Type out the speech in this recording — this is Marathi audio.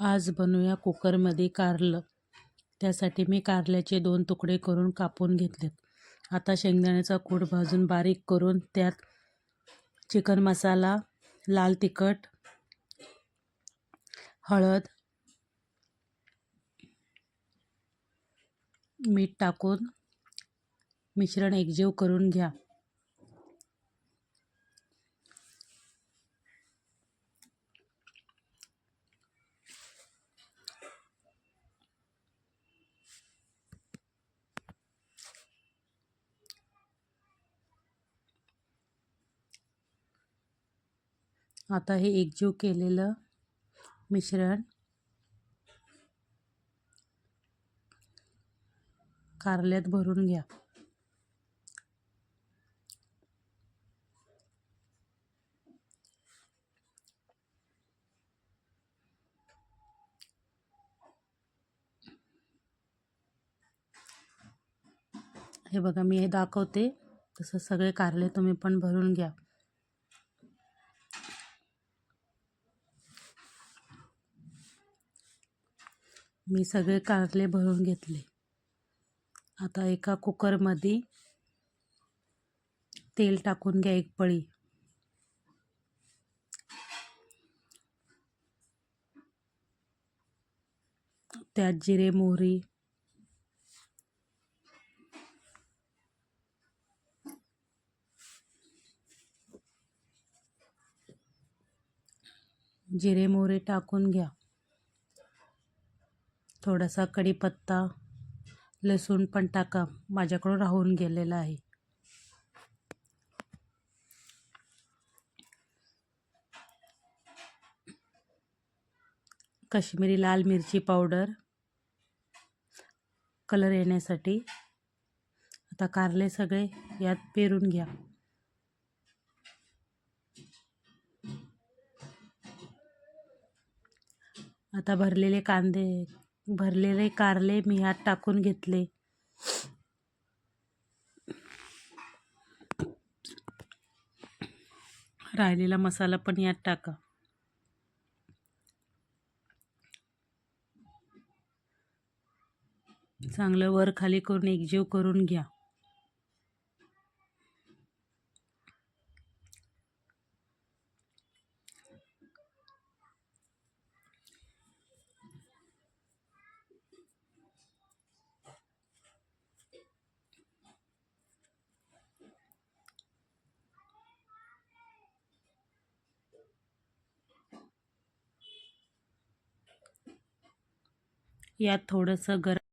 आज बनवूया कुकरमध्ये कारलं. त्यासाठी मी कारल्याचे दोन तुकडे करून कापून घेतलेत. आता शेंगदाण्याचा कूट भाजून बारीक करून त्यात चिकन मसाला लाल तिखट हळद मीठ टाकून मिश्रण एकजीव करून घ्या. आता हे एकजीव केलेलं मिश्रण कारल्यात भरून घ्या. हे बघा मी हे दाखवते. तसं सगळे कारले तुम्ही पण भरून घ्या. मी सगळे कारले भरून घेतले. आता एका कुकरमध्ये तेल टाकून घ्या एक पळी. त्यात जिरे मोहरी जिरे मोहरी टाकून घ्या. थोडासा कढीपत्ता लसूण पण टाका. माझ्याकडून राहून गेलेला आहे. काश्मीरी लाल मिरची पावडर. कलर येण्यासाठी आता कारले सगळे यात पेरून घ्या. आता भरलेले कांदे भरलेले कारले मी यात टाकून घेतले. राहिलेला मसाला पण यात टाका. चांगलं वर खाली करून एकजीव करून घ्या. यात थोडंसं गरम